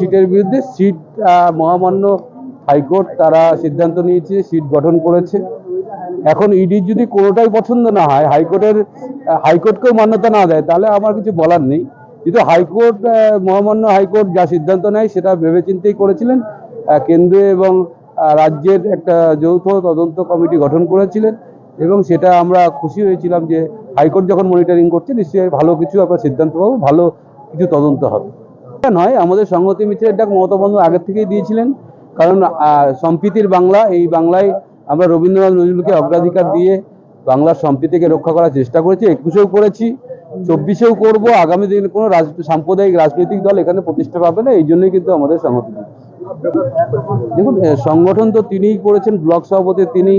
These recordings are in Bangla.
সিটের বিরুদ্ধে সিট মহামান্য হাইকোর্ট তারা সিদ্ধান্ত নিয়েছে, সিট গঠন করেছে। এখন ইডির যদি কোনোটাই পছন্দ না হয়, হাইকোর্টের হাইকোর্টকেও মান্যতা না দেয়, তাহলে আমার কিছু বলার নেই। কিন্তু হাইকোর্ট মহামান্য হাইকোর্ট যা সিদ্ধান্ত নেয়, সেটা ভেবেচিন্তেই করেছিলেন। কেন্দ্রে এবং রাজ্যের একটা যৌথ তদন্ত কমিটি গঠন করেছিলেন এবং সেটা আমরা খুশি হয়েছিলাম যে হাইকোর্ট যখন মনিটরিং করছে, নিশ্চয়ই ভালো কিছু আমরা সিদ্ধান্ত পাবো, ভালো কিছু তদন্ত হবে। নয়, আমাদের সংহতি মিত্রের ডাক মমতা বন্দ্যোপাধ্যায় আগের থেকেই দিয়েছিলেন। কারণ সম্প্রীতির বাংলা, এই বাংলায় আমরা রবীন্দ্রনাথ নজরুলকে অগ্রাধিকার দিয়ে বাংলার সম্প্রীতিকে রক্ষা করার চেষ্টা করেছি, একুশেও করেছি, চব্বিশেও করব, আগামী দিনে কোনো রাজ, সাম্প্রদায়িক রাজনৈতিক দল এখানে প্রতিষ্ঠা পাবে না, এই জন্যই কিন্তু আমাদের সংহতি দেখুন সংগঠন তো তিনিই করেছেন, ব্লক সভাপতি তিনি,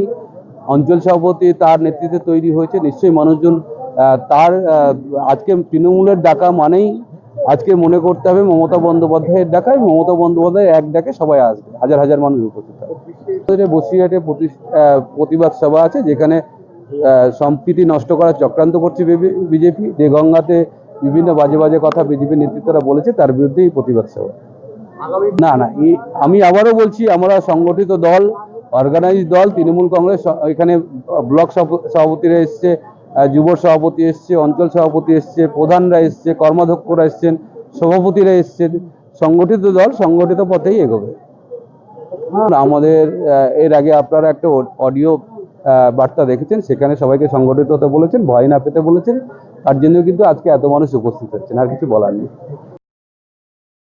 অঞ্চল সভাপতি তার নেতৃত্বে তৈরি হয়েছে, নিশ্চয়ই মানুষজন তার আজকে তৃণমূলের ডাকা মানেই আজকে মনে করতে হবে মমতা বন্দ্যোপাধ্যায়ের ডাকায়, মমতা বন্দ্যোপাধ্যায় এক ডাকে সবাই আসবে, হাজার হাজার মানুষ উপস্থিত হবে। বসিরহাটে প্রতিবাদ সভা আছে, যেখানে সম্প্রীতি নষ্ট করার চক্রান্ত করছে বিজেপি দেগঙ্গাতে বিভিন্ন বাজে বাজে কথা বিজেপি নেতৃত্বরা বলেছে, তার বিরুদ্ধেই প্রতিবাদ সভা। না না আমি আবারও বলছি, আমরা সংগঠিত দল অর্গানাইজ দল, তৃণমূল কংগ্রেস এখানে ব্লক সভাপতিরা এসছে যুব সভাপতি এসছে, অঞ্চল সভাপতি এসছে, প্রধানরা এসছে, কর্মাধ্যক্ষরা এসছেন, সভাপতিরা এসছেন। সংগঠিত দল সংগঠিত পথেই এগোবে। আমাদের এর আগে আপনারা একটা অডিও বার্তা দেখেছেন, সেখানে সবাইকে সংগঠিত হতে বলেছেন, ভয় না পেতে বলেছেন। তার জন্য কিন্তু আজকে এত মানুষ উপস্থিত হচ্ছেন, আর কিছু বলার নেই।